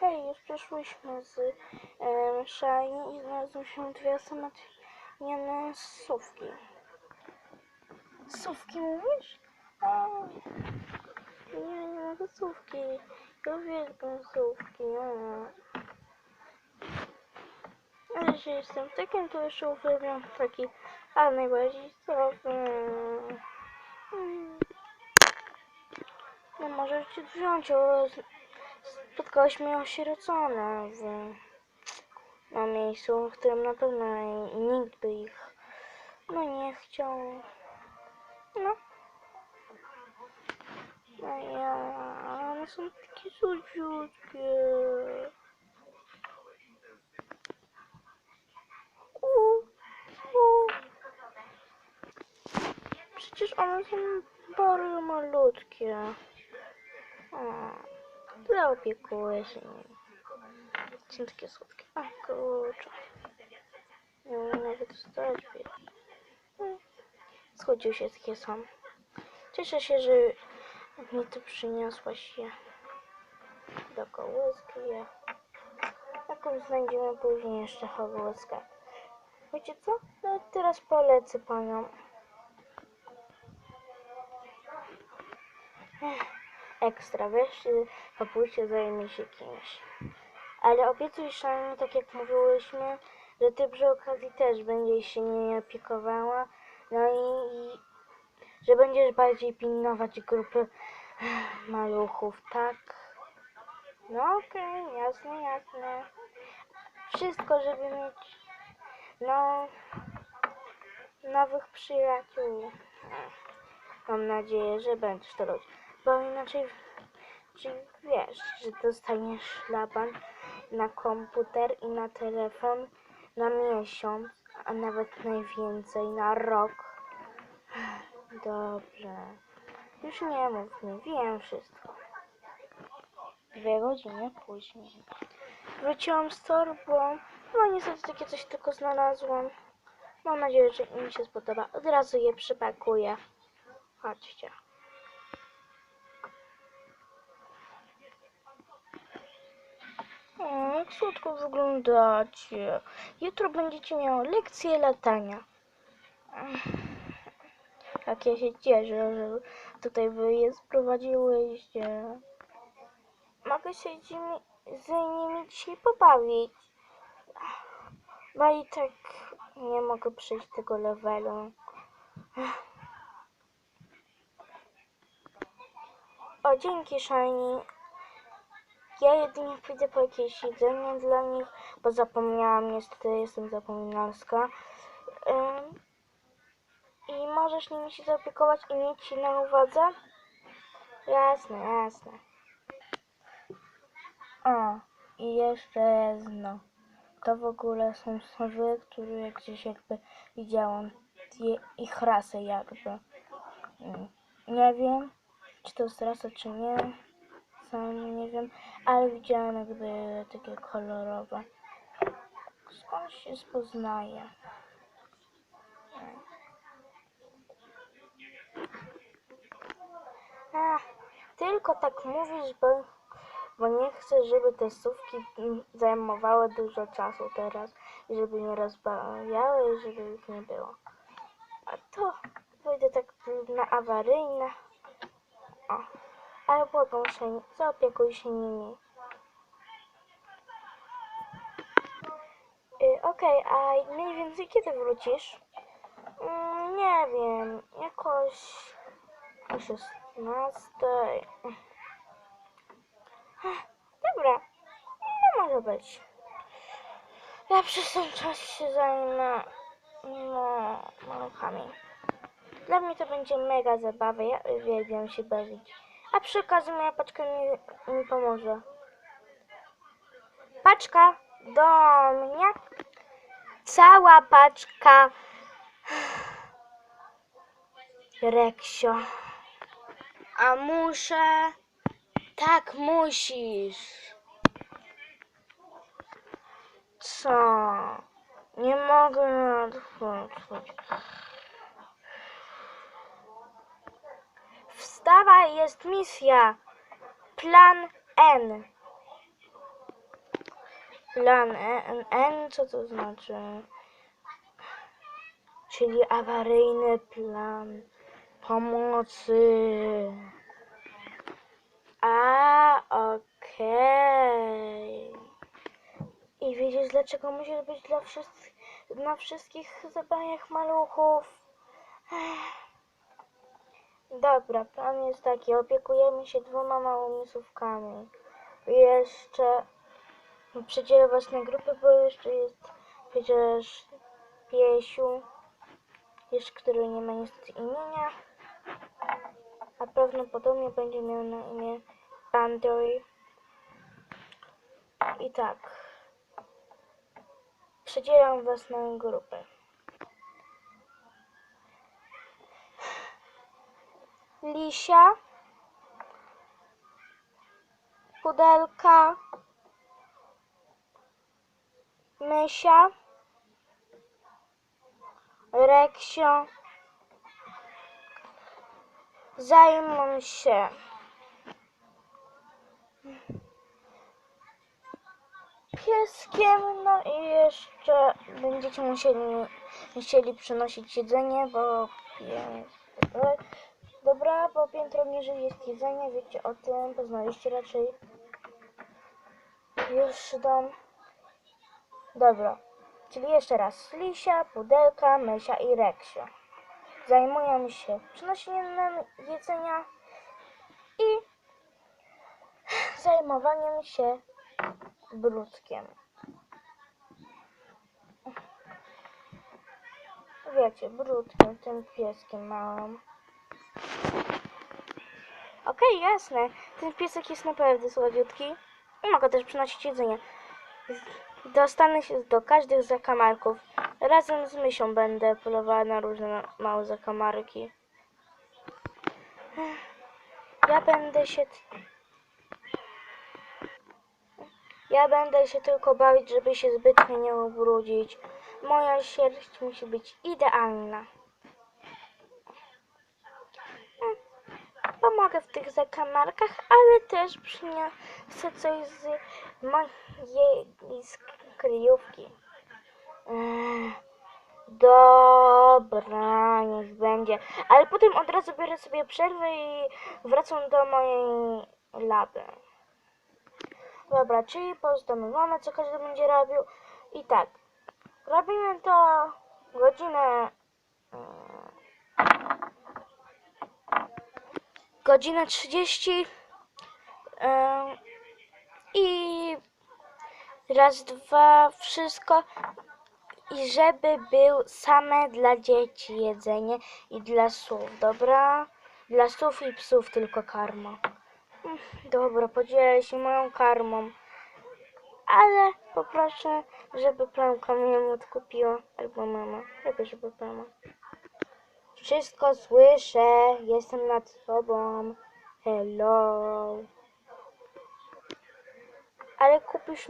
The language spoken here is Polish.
Hej, już przeszłyśmy z e, Shiny i znalazłyśmy dwie osamotnione sówki. Sówki mówisz? A, nie, nie mogę sówki. Ja uwielbiam sówki. A. Ale że jestem takim, to jeszcze uwielbiam taki, a najbardziej zdrowy. Mm. No możesz ci wziąć, o, mnie osierocone w na miejscu, w którym na pewno nikt by ich no nie chciał. No. No ja, one są takie słodziutkie. Przecież one są bardzo malutkie. Zaopiekuję się nimi. Są takie słodkie. A kurczę. Nie umiem nawet wstać. Hmm. Schodził się takie są. Cieszę się, że mi tu przyniosłaś je do kołyski. Jaką znajdziemy później jeszcze kołyskę. Wiecie co? No teraz polecę panią. Ech, Ekstra, wiesz, po pójściu zajmie się kimś. Ale obiecuj, Szani, tak jak mówiłyśmy, że ty przy okazji też będziesz się nie opiekowała. No i, i że będziesz bardziej pilnować grupy maluchów, tak? No okej, jasne, jasne. Wszystko, żeby mieć, no, nowych przyjaciół. Mam nadzieję, że będziesz to robić. Bo inaczej, czy wiesz, że dostaniesz szlaban na komputer i na telefon na miesiąc, a nawet najwięcej na rok. Dobrze. Już nie mów mi, wiem wszystko. Dwie godziny później. Wróciłam z torbą. No niestety takie coś tylko znalazłam. Mam nadzieję, że im się spodoba. Od razu je przypakuję. Chodźcie. O, jak słodko wyglądacie. Jutro będziecie miały lekcję latania. Jak ja się cieszę, że tutaj wy je sprowadziłyście. Mogę się z nimi, dzisiaj pobawić. Bo i tak nie mogę przejść tego levelu. O, dzięki Shiny. Ja jedynie pójdę po jakieś jedzenie dla nich, bo zapomniałam, niestety jestem zapominalska. I możesz nimi się zaopiekować i mieć się na uwadze? Jasne, jasne. O, i jeszcze jedno. To w ogóle są sowy, które gdzieś jakby widziałam ich rasę jakby. Mm, Nie wiem, czy to jest rasa, czy nie. Sam nie wiem, ale widziałam jakby takie kolorowe. Skąd się poznaje? Ach, tylko tak mówisz, bo, bo nie chcę, żeby te słówki zajmowały dużo czasu teraz żeby nie rozbawiały żeby ich nie było. A to pójdę tak na awaryjne. O, ale błagam się, zaopiekuj się nimi. Y, Okej, a mniej więcej kiedy wrócisz? Mm, nie wiem, jakoś o 16. Dobra, no może być. Ja przez ten czas się zajmę no, maluchami. Dla mnie to będzie mega zabawa, ja uwielbiam się bawić. A przy okazji moja paczka mi, mi pomoże. Paczka do mnie. Cała paczka. Reksio. A muszę. Tak musisz. Co? Nie mogę nadchodzić. Wstawaj, jest misja. Plan N. Plan N, N, co to znaczy? Czyli awaryjny plan pomocy. A, okej. I widzisz, dlaczego musisz być dla wszystkich, na wszystkich zadaniach maluchów? Ech. Dobra, plan jest taki. Opiekujemy się dwoma małymi słówkami. Jeszcze przydzielę was na grupę, bo jeszcze jest przecież Piesiu, jeszcze który nie ma niestety imienia. A prawdopodobnie będzie miał na imię Pandory. I tak. Przydzielam was na grupę. Lisia. Pudelka. Mysia. Reksio. Zajmą się pieskiem, no i jeszcze będziecie musieli, musieli przynosić jedzenie, bo pies... Dobra, bo piętro niżej jest jedzenie, wiecie o tym, poznaliście raczej już dom. Dobra, czyli jeszcze raz, Lisia, Pudelka, Mysia i Reksio. Zajmują się przynoszeniem jedzenia i zajmowaniem się brudkiem. Wiecie, brudkiem, tym pieskiem małym. Okej, jasne. Ten piesek jest naprawdę słodziutki. I mogę też przynosić jedzenie. Dostanę się do każdych zakamarków. Razem z mysią będę polowała na różne małe zakamarki. Ja będę się... Ja będę się tylko bawić, żeby się zbytnio nie ubrudzić. Moja sierść musi być idealna. Pomogę w tych zakamarkach, ale też przyniosę coś z mojej z kryjówki. Ech, Dobra, niech będzie. Ale potem od razu biorę sobie przerwę i wracam do mojej laby. Dobra, czyli pozdrowione, co każdy będzie robił. I tak, robimy to godzinę... mm, Godzinę 30 em, i raz, dwa, wszystko i żeby był same dla dzieci jedzenie i dla słów, dobra? Dla słów i psów tylko karma. Mm, Dobra, podzielę się moją karmą. Ale poproszę, żeby plamka mnie odkupiła. Albo mama. Lepiej, żeby mama. Wszystko słyszę. Jestem nad sobą. Hello. Ale kupisz